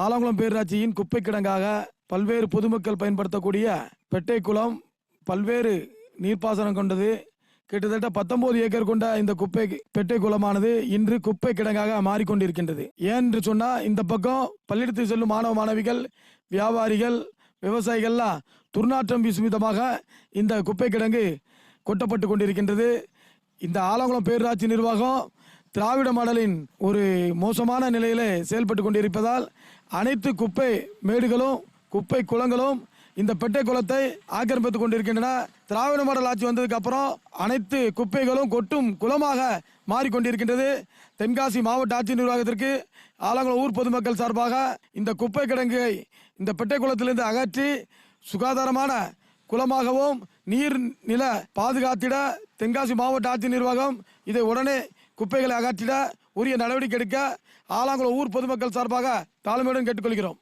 ஆலங்குளம் பேரூராட்சியின் குப்பை கிடங்காக பல்வேறு பொதுமக்கள் பயன்படுத்தக்கூடிய பெட்டை குளம் பல்வேறு நீர்ப்பாசனம் கொண்டது. கிட்டத்தட்ட பத்தொன்பது ஏக்கர் கொண்ட இந்த குப்பை பெட்டை குளமானது இன்று குப்பை கிடங்காக மாறிக்கொண்டிருக்கின்றது. ஏன் என்று சொன்னால் இந்த பக்கம் பள்ளியிடத்தில் செல்லும் மாணவ மாணவிகள் வியாபாரிகள் விவசாயிகள்லாம் துர்நாற்றம் வீசும் விதமாக இந்த குப்பை கிடங்கு கொட்டப்பட்டு கொண்டிருக்கின்றது. இந்த ஆலங்குளம் பேரூராட்சி நிர்வாகம் திராவிட மாடலின் ஒரு மோசமான நிலையில் செயல்பட்டு கொண்டிருப்பதால் அனைத்து குப்பை மேடுகளும் குப்பை குளங்களும் இந்த பெட்டை குளத்தை ஆக்கிரமித்துக் கொண்டிருக்கின்றன. திராவிட மாடல் ஆட்சி வந்ததுக்கு அப்புறம் அனைத்து குப்பைகளும் கொட்டும் குளமாக மாறிக்கொண்டிருக்கின்றது தென்காசி மாவட்ட ஆட்சி நிர்வாகத்திற்கு ஆலங்குளம் ஊர் பொதுமக்கள் சார்பாக இந்த குப்பை கிடங்கை இந்த பெட்டை குளத்திலிருந்து அகற்றி சுகாதாரமான குளமாகவும் நீர் நில பாதுகாத்திட தென்காசி மாவட்ட ஆட்சி நிர்வாகம் இதை உடனே குப்பைகளை அகற்றிட உரிய நடவடிக்கை எடுக்க ஆலாங்குளம் ஊர் பொதுமக்கள் சார்பாக தாழ்மையுடன் கேட்டுக்கொள்கிறோம்.